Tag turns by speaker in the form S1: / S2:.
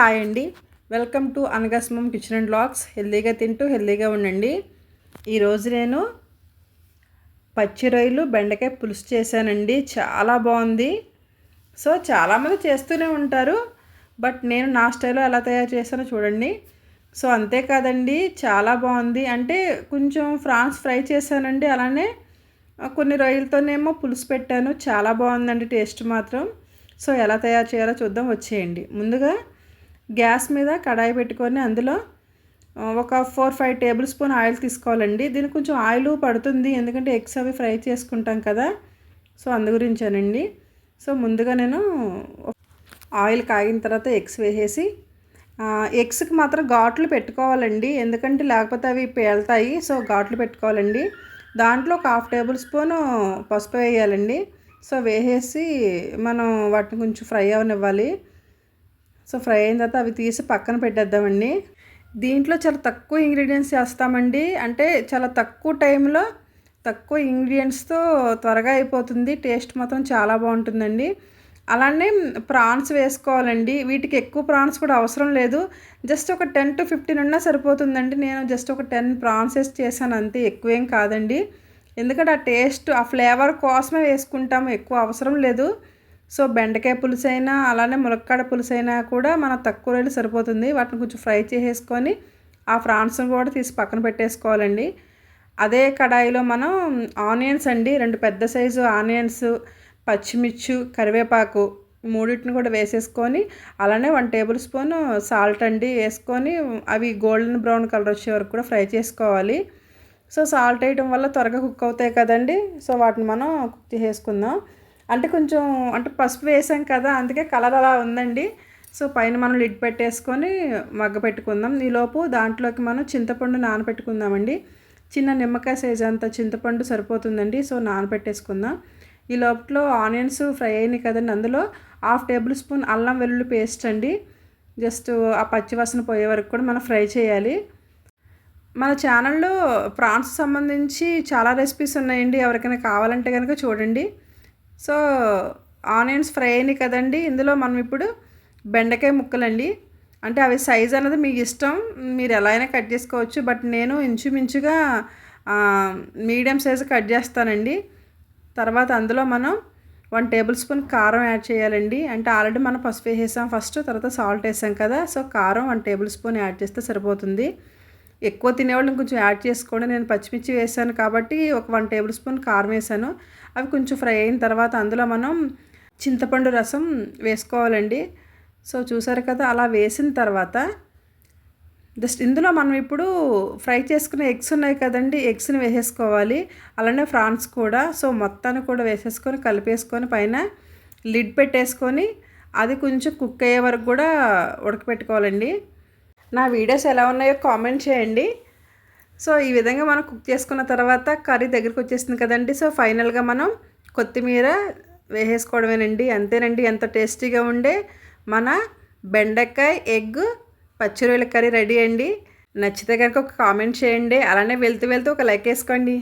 S1: Hi అండి. Welcome to Anagasmam kitchen and vlogs హెల్దీగా తింటూ హెల్దీగా ఉండండి. ఈరోజు నేను పచ్చి రొయ్యలు బెండకాయ పులుసు చేశానండి. చాలా బాగుంది. సో చాలామంది చేస్తూనే ఉంటారు. బట్ నేను నా స్టైల్లో ఎలా తయారు చేశానో చూడండి. సో అంతేకాదండి చాలా బాగుంది. అంటే కొంచెం ఫ్రాన్స్ ఫ్రై చేశానండి. అలానే కొన్ని రొయ్యలతోనేమో పులుసు పెట్టాను. చాలా బాగుందండి టేస్ట్ మాత్రం. సో ఎలా తయారు చేయాలో చూద్దాం. వచ్చేయండి. ముందుగా గ్యాస్ మీద కడాయి పెట్టుకొని అందులో ఒక four five tablespoon oil తీసుకోవాలండి. దీనికి కొంచెం ఆయిల్ పడుతుంది ఎందుకంటే ఎగ్స్ అవి ఫ్రై చేసుకుంటాం కదా. సో అందు గురించానండి సో ముందుగా నేను ఆయిల్ కాగిన తర్వాత ఎగ్స్ వేసేసి ఎగ్స్కి మాత్రం ఘాట్లు పెట్టుకోవాలండి. ఎందుకంటే లేకపోతే అవి పేలుతాయి సో ఘాట్లు పెట్టుకోవాలండి. దాంట్లో ఒక హాఫ్ టేబుల్ స్పూన్ పసుపు వేయాలండి. సో వేసేసి మనం వాటిని కొంచెం ఫ్రై అవనివ్వాలి. సో ఫ్రై అయిన తర్వాత అవి తీసి పక్కన పెట్టేద్దామండి. దీంట్లో చాలా తక్కువ ఇంగ్రీడియంట్స్ వేస్తామండి అంటే చాలా తక్కువ టైంలో తక్కువ ఇంగ్రీడియంట్స్తో త్వరగా అయిపోతుంది. టేస్ట్ మాత్రం చాలా బాగుంటుందండి. అలానే ప్రాన్స్ వేసుకోవాలండి. వీటికి ఎక్కువ ప్రాన్స్ కూడా అవసరం లేదు. జస్ట్ ఒక టెన్ టు ఫిఫ్టీన్ ఉన్నా సరిపోతుందండి. నేను జస్ట్ ఒక టెన్ ప్రాన్స్ వేసి చేశాను. అంతే ఎక్కువేం కాదండి. ఎందుకంటే ఆ టేస్ట్ ఆ ఫ్లేవర్ కోసమే వేసుకుంటాము. ఎక్కువ అవసరం లేదు. సో బెండకాయ పులుసు అయినా అలానే ములక్కాడ పులుసు అయినా కూడా మన తక్కువ రేటు సరిపోతుంది. వాటిని కొంచెం ఫ్రై చేసేసుకొని ఆ ఫ్రాన్స్ని కూడా తీసి పక్కన పెట్టేసుకోవాలండి. అదే కడాయిలో మనం ఆనియన్స్ అండి రెండు పెద్ద సైజు ఆనియన్స్ పచ్చిమిర్చి కరివేపాకు మూడింటిని కూడా వేసేసుకొని అలానే వన్ టేబుల్ స్పూన్ సాల్ట్ అండి వేసుకొని అవి గోల్డెన్ బ్రౌన్ కలర్ వచ్చే వరకు కూడా ఫ్రై చేసుకోవాలి. సో సాల్ట్ వేయటం వల్ల త్వరగా కుక్ అవుతాయి కదండి. సో వాటిని మనం కుక్ చేసేసుకుందాం అంటే కొంచెం అంటే పసుపు వేసాం కదా అందుకే కలర్ అలా ఉందండి. సో పైన మనం లిడ్ పెట్టేసుకొని మగ్గ పెట్టుకుందాం. ఈలోపు దాంట్లోకి మనం చింతపండు నానబెట్టుకుందామండి. చిన్న నిమ్మకాయ సైజ్ అంత చింతపండు సరిపోతుందండి. సో నానబెట్టేసుకుందాం. ఈ లోపల ఆనియన్స్ ఫ్రై అయినాయి కదండి. అందులో హాఫ్ టేబుల్ స్పూన్ అల్లం వెల్లుల్లి పేస్ట్ అండి. జస్ట్ ఆ పచ్చివాసన పోయే వరకు కూడా మనం ఫ్రై చేయాలి. మన ఛానల్లో ప్రాన్స్ సంబంధించి చాలా రెసిపీస్ ఉన్నాయండి. ఎవరికైనా కావాలంటే కనుక చూడండి. సో ఆనియన్స్ ఫ్రై అయినాయి కదండి. ఇందులో మనం ఇప్పుడు బెండకాయ ముక్కలండి. అంటే అవి సైజ్ అన్నది మీకు ఇష్టం. మీరు ఎలా అయినా కట్ చేసుకోవచ్చు. బట్ నేను ఇంచుమించుగా మీడియం సైజు కట్ చేస్తానండి. తర్వాత అందులో మనం వన్ టేబుల్ స్పూన్ కారం యాడ్ చేయాలండి. అంటే ఆల్రెడీ మనం పసుపు వేసేసాం ఫస్ట్ తర్వాత సాల్ట్ వేసాం కదా. సో కారం వన్ టేబుల్ స్పూన్ యాడ్ చేస్తే సరిపోతుంది. ఎక్కువ తినేవాళ్ళని కొంచెం యాడ్ చేసుకోండి. నేను పచ్చిమిర్చి వేసాను కాబట్టి ఒక వన్ టేబుల్ స్పూన్ కారం వేసాను. అవి కొంచెం ఫ్రై అయిన తర్వాత అందులో మనం చింతపండు రసం వేసుకోవాలండి. సో చూసారు కదా అలా వేసిన తర్వాత జస్ట్ ఇందులో మనం ఇప్పుడు ఫ్రై చేసుకునే ఎగ్స్ ఉన్నాయి కదండి ఎగ్స్ని వేసేసుకోవాలి. అలానే ఫ్రాన్స్ కూడా. సో మొత్తాన్ని కూడా వేసేసుకొని కలిపేసుకొని పైన లిడ్ పెట్టేసుకొని అది కొంచెం కుక్ అయ్యే వరకు కూడా ఉడకపెట్టుకోవాలండి. నా వీడియోస్ ఎలా ఉన్నాయో కామెంట్ చేయండి. సో ఈ విధంగా మనం కుక్ చేసుకున్న తర్వాత కర్రీ దగ్గరికి వచ్చేసింది కదండి. సో ఫైనల్గా మనం కొత్తిమీర వేసేసుకోవడమేనండి. అంతేనండి ఎంత టేస్టీగా ఉండే మన బెండకాయ ఎగ్ పచ్చిరొయ్యల కర్రీ రెడీ అండి. నచ్చితే కనుక ఒక కామెంట్ చేయండి. అలానే వెళ్తూ వెళ్తూ ఒక లైక్ వేసుకోండి.